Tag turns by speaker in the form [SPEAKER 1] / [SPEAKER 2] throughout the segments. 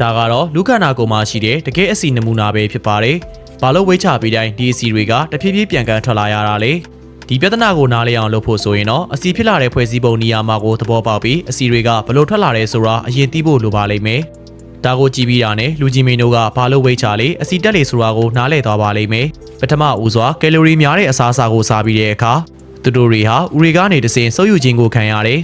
[SPEAKER 1] ဒါကတော့လူခန္ဓာကိုယ်မှာရှိတဲ့တကယ်အစီနမူနာပဲဖြစ်ပါတယ်ဘာလို့ဝိတ်ချပြီးတိုင်းဒီအစီတွေကတဖြည်းဖြည်းပြန်ကန်ထွက်လာရတာလဲဒီပြဿနာကိုနားလည်အောင်လုပ်ဖို့ဆိုရင်တော့အစီဖြစ်လာတဲ့ဖွဲ့စည်းပုံနေရာမှာကိုသဘောပေါက်ပြီးအစီတွေကဘလို့ထွက်လာတယ်ဆိုတာအရင်သိဖို့လိုပါလိမ့်မယ်ဒါကိုကြည့်ပြီးတာနဲ့လူကြီးမင်းတို့ကဘာလို့ဝိတ်ချလေအစီတက်လေဆိုတာကိုနားလည်သွားပါလိမ့်မယ်ပထမဦးစွာကယ်လိုရီများတဲ့အစားအစာကိုစားပြီးတဲ့အခါသူတို့တွေဟာဥရီကနေတစင်ဆုပ်ယူခြင်းကိုခံရတယ်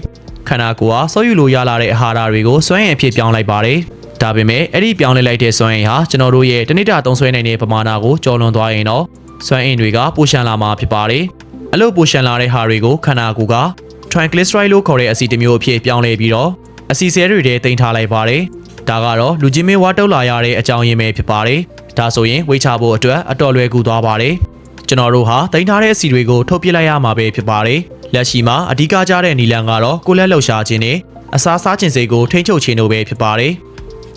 [SPEAKER 1] ခန္ဓာကိုယ်ဟာဆုပ်ယူလို့ရလာတဲ့အာဟာရတွေကိုစွမ်းရည်အဖြစ်ပြောင်းလိုက်ပါတယ် ဒါပေမဲ့အဲ့ဒီပြောင်းလဲလိုက်တဲ့စွမ်းရည်ဟာကျွန်တော်တို့ရဲ့တနစ်တာသုံးဆွဲနိုင်တဲ့ပမာဏကိုကျော်လွန်သွားရင်တော့စွမ်းအင်တွေကပိုရှန်လာမှာဖြစ်ပါတယ်အလို့ပိုရှန်လာတဲ့ဟာတွေကိုခန္ဓာကိုယ်က triglyceride လို့ခေါ်တဲ့အဆီတစ်မျိုးအဖြစ်ပြောင်းလဲပြီးတော့အဆီဆဲတွေထဲတင်ထားလိုက်ပါတယ်။ဒါကတော့လူကြီးမင်းဝါတုတ်လာရတဲ့အကြောင်းရင်းပဲဖြစ်ပါတယ်။ဒါဆိုရင်ဝေချဖို့အတွက်အတော်လွယ်ကူသွားပါတယ်။ကျွန်တော်တို့ဟာတင်ထားတဲ့အဆီတွေကိုထုတ်ပြလိုက်ရမှာပဲဖြစ်ပါတယ်။လက်ရှိမှာအဓိကကျတဲ့နီလန်ကတော့ကိုလက်လှုပ်ရှားခြင်းနဲ့အစားစားခြင်းစိတ်ကိုထိန်းချုပ်ခြင်းတို့ပဲဖြစ်ပါတယ်။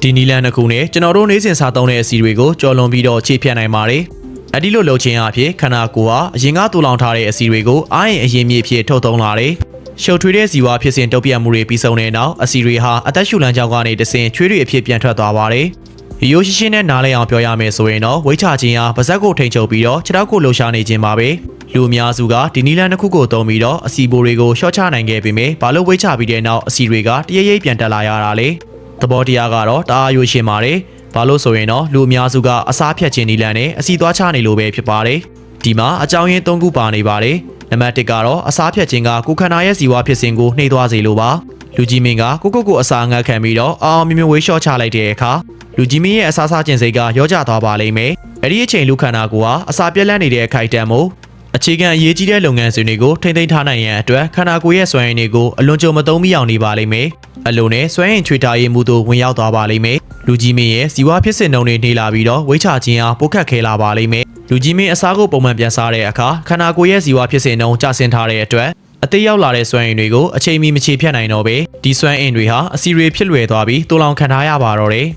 [SPEAKER 1] ဒီနီလန်တစ်ခုနဲ့ကျွန်တော်တို့နေ့စဉ်စားသုံးတဲ့အဆီတွေကိုကြော်လွန်ပြီးတော့ခြေဖြတ်နိုင်ပါတယ်။အဒီလိုလှုပ်ခြင်းအဖြစ်ခန္ဓာကိုယ်ဟာအရင်ကတူလောင်ထားတဲ့အဆီတွေကိုအာရင်အရင်မြေဖြစ်ထုတ်သုံးလာတယ်။ရှုပ်ထွေးတဲ့ဇီဝဖြစ်စဉ်တုတ်ပြတ်မှုတွေပြီးဆုံးတဲ့နောက်အဆီတွေဟာအသက်ရှူလမ်းကြောင်းကနေတဆင်ချွေးတွေအဖြစ်ပြန်ထွက်သွားပါတယ်။ရိုးရိုးရှင်းရှင်းနဲ့နားလည်အောင်ပြောရမယ်ဆိုရင်တော့ဝိချခြင်းဟာပါဇက်ကိုထိန်ချုပ်ပြီးတော့ခြေထောက်ကိုလှုပ်ရှားနေခြင်းပါပဲ။လူအများစုကဒီနီလန်တစ်ခုကိုသုံးပြီးတော့အစီဘိုတွေကိုရှော့ချနိုင်ခဲ့ပေမယ့်ဘာလို့ဝိချပြီးတဲ့နောက်အစီတွေကတရရိပ်ပြန်တက်လာရတာလဲ။ သဘောတရားကတော့တအားရိုးရှင်းပါတယ်။ဘာလို့ဆိုရင်တော့လူအများစုကအစားဖြတ်ခြင်းနီလန်နဲ့အစီသွားချနေလို့ပဲဖြစ်ပါတယ်။ဒီမှာအကြောင်းရင်း၃ခုပါနေပါတယ်။နံပါတ်1ကတော့အစားဖြတ်ခြင်းကကိုယ်ခန္ဓာရဲ့ဇီဝဖြစ်စဉ်ကိုနှိပ်သွားစေလိုပါလူကြီးမင်းကကိုကိုကိုအစာငတ်ခံပြီးတော့အောင်မြင်မြင်ဝေးလျှော့ချလိုက်တဲ့အခါလူကြီးမင်းရဲ့အစားစားခြင်းစိတ်ကရောကျသွားပါလိမ့်မယ်အဲ့ဒီအချိန်လူခန္ဓာကိုယ်ဟာအစာပြက်လက်နေတဲ့အခိုက်အတန့်မို့ အခြေခံအရေးကြီးတဲ့လုပ်ငန်းစဉ်တွေကိုထိမ့်သိမ်းထားနိုင်ရန်အတွက်ခန္ဓာကိုယ်ရဲ့စွမ်းရည်တွေကိုအလွန်ကြုံမသုံးမိအောင်နေပါလိမ့်မယ်အလိုနဲ့စွမ်းရည်ချွေတာရေးမှုတို့ဝင်ရောက်သွားပါလိမ့်မယ်လူကြီးမင်းရဲ့ဇီဝဖြစ်စဉ်နှုံတွေနေလာပြီးတော့ဝိချခြင်းအားပိုခတ်ခဲလာပါလိမ့်မယ်လူကြီးမင်းအစားကိုပုံမှန်ပြန်စားတဲ့အခါခန္ဓာကိုယ်ရဲ့ဇီဝဖြစ်စဉ်နှုံကျဆင်းထားတဲ့အတွက်အသေးရောက်လာတဲ့စွမ်းအင်တွေကိုအချိန်မီမချေဖြတ်နိုင်တော့ပဲဒီစွမ်းအင်တွေဟာအစီတွေဖြစ်လွယ်သွားပြီးတူလောင်ခံထားရပါတော့တယ်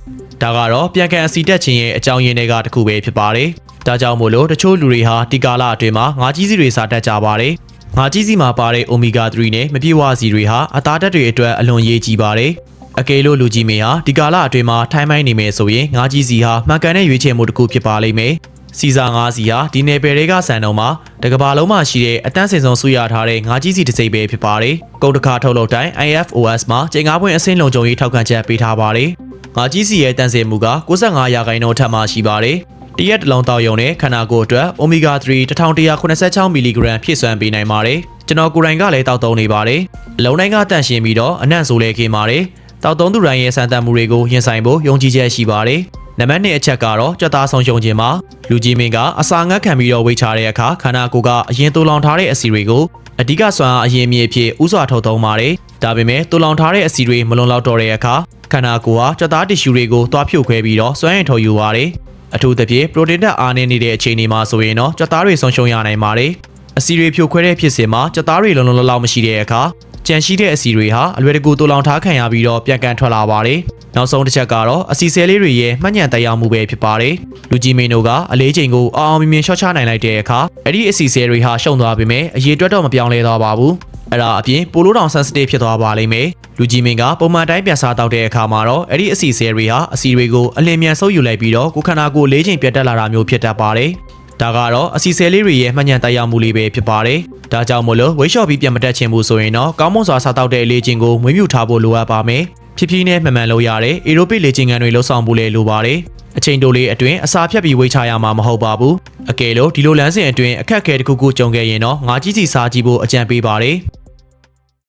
[SPEAKER 1] ဒါကတော့ပြန်ကန်အစီတက်ခြင်းရဲ့အကြောင်းရင်းတွေကတစ်ခုပဲဖြစ်ပါတယ် ဒါကြောင့်မို့လို့တချို့လူတွေဟာဒီကာလအတွင်းမှာငါးကြီးစီတွေစားတတ်ကြပါတယ်ငါးကြီးစီမှာပါတဲ့အိုမီဂါ3နဲ့မပြည့်ဝစီတွေဟာအသားဓာတ်တွေအတွက်အလွန်ရေးကြီးပါတယ်အကယ်လို့လူကြီးမင်းဟာဒီကာလအတွင်းမှာထိုင်းမိုင်းနေမယ်ဆိုရင်ငါးကြီးစီဟာမှန်ကန်တဲ့ရွေးချယ်မှုတစ်ခုဖြစ်ပါလိမ့်မယ်စီစာငါးစီဟာဒီနယ်ပယ်တွေကစံတော်မှာတကဘာလုံးမှာရှိတဲ့အတန်းစင်စုံဆူရထားတဲ့ငါးကြီးစီတစ်စိပ်ပဲဖြစ်ပါတယ်။ကုန်တခါထုတ်လုပ်တိုင်း IFOS မှာချိန်ငါးပွင့်အဆင့်လုံခြုံရေးထောက်ခံချက်ပေးထားပါတယ်။ငါးကြီးစီရဲ့တန်စင်မှုက65ရာခိုင်နှုန်းထက်မှရှိပါတယ်။ တရက်တစ်လုံးတောက်ယုံနဲ့ခန္ဓာကိုယ်အတွက် Omega 3 1186 mg ဖြည့်စွမ်းပေးနိုင်ပါတယ်။ကျွန်တော်ကိုယ်တိုင်ကလည်းတောက်သုံးနေပါတယ်။အလုံးတိုင်းကတန့်ရှင်းပြီးတော့အနံ့ဆိုလဲခင်းပါတယ်။တောက်သုံးသူတိုင်းရဲ့စံတန်မှုတွေကိုရင်ဆိုင်ဖို့ယုံကြည်ချက်ရှိပါတယ်။နံပါတ်1အချက်ကတော့ကြက်သားဆုံးရှုံခြင်းမှာလူကြီးမင်းကအစာငတ်ခံပြီးတော့ဝိတ်ချတဲ့အခါခန္ဓာကိုယ်ကအရင်တူလောင်ထားတဲ့အစီတွေကိုအဓိကစွမ်းအားအရင်မြေအဖြစ်ဥစွာထုတ်သုံးပါတယ်။ဒါပေမဲ့တူလောင်ထားတဲ့အစီတွေမလုံလောက်တော့တဲ့အခါခန္ဓာကိုယ်ဟာကြက်သားတ िश ူတွေကိုတွားဖြုတ်ခွဲပြီးတော့စွမ်းအင်ထုတ်ယူပါတယ်။ အထူးသဖြင့်ပရိုတင်းဓာတ်အားနည်းနေတဲ့အခြေအနေမှာဆိုရင်တော့ကြက်သားတွေဆုံးရှုံးရနိုင်ပါတယ်။အစီတွေဖြိုခွဲတဲ့ဖြစ်စဉ်မှာကြက်သားတွေလုံလုံလောက်လောက်မရှိတဲ့အခါကြံရှိတဲ့အစီတွေဟာအလွယ်တကူတူလောင်ထားခံရပြီးတော့ပြန်ကန်ထွက်လာပါတယ်။နောက်ဆုံးတစ်ချက်ကတော့အစီဆဲလေးတွေရဲ့မှတ်ညံတက်ရောက်မှုပဲဖြစ်ပါတယ်။လူကြီးမင်းတို့ကအလေးချိန်ကိုအောင်အောင်မြင်မြင်ရှော့ချနိုင်လိုက်တဲ့အခါအဲ့ဒီအစီဆဲတွေဟာရှုံသွားပေမဲ့အရေးအတွက်တော့မပြောင်းလဲသွားပါဘူး။ အဲ့ဒါအပြင်ပိုလိုတောင် sensitive ဖြစ်သွားပါလိမ့်မယ်။လူကြီးမင်းကပုံမှန်တိုင်းပြန်စားတောက်တဲ့အခါမှာတော့အဲ့ဒီအစီဆဲတွေဟာအစီတွေကိုအလင်းမြန်ဆုပ်ယူလိုက်ပြီးတော့ကိုယ်ခန္ဓာကိုယ်လေးချိန်ပြတ်တက်လာတာမျိုးဖြစ်တတ်ပါတယ်။ဒါကတော့အစီဆဲလေးတွေရဲ့မှတ်ညံတက်ရောက်မှုလေးပဲဖြစ်ပါတယ်။ဒါကြောင့်မို့လို့ဝိတ်လျှော့ပြီးပြန်မတက်ချင်ဘူးဆိုရင်တော့ကောင်းမွန်စွာစားတောက်တဲ့အလေးချိန်ကိုမွေးမြူထားဖို့လိုအပ်ပါမယ်။ဖြည်းဖြည်းနဲ့မှန်မှန်လုပ်ရတဲ့အေရိုပစ်လေ့ကျင့်ခန်းတွေလှုပ်ဆောင်ဖို့လည်းလိုပါတယ်။အချိန်တိုလေးအတွင်းအစာဖြတ်ပြီးဝိတ်ချရမှာမဟုတ်ပါဘူး။အကယ်လို့ဒီလိုလမ်းစဉ်အတွင်းအခက်အခဲတစ်ခုခုကြုံခဲ့ရင်တော့ငါးကြီးစီစားကြည့်ဖို့အကြံပေးပါတယ်။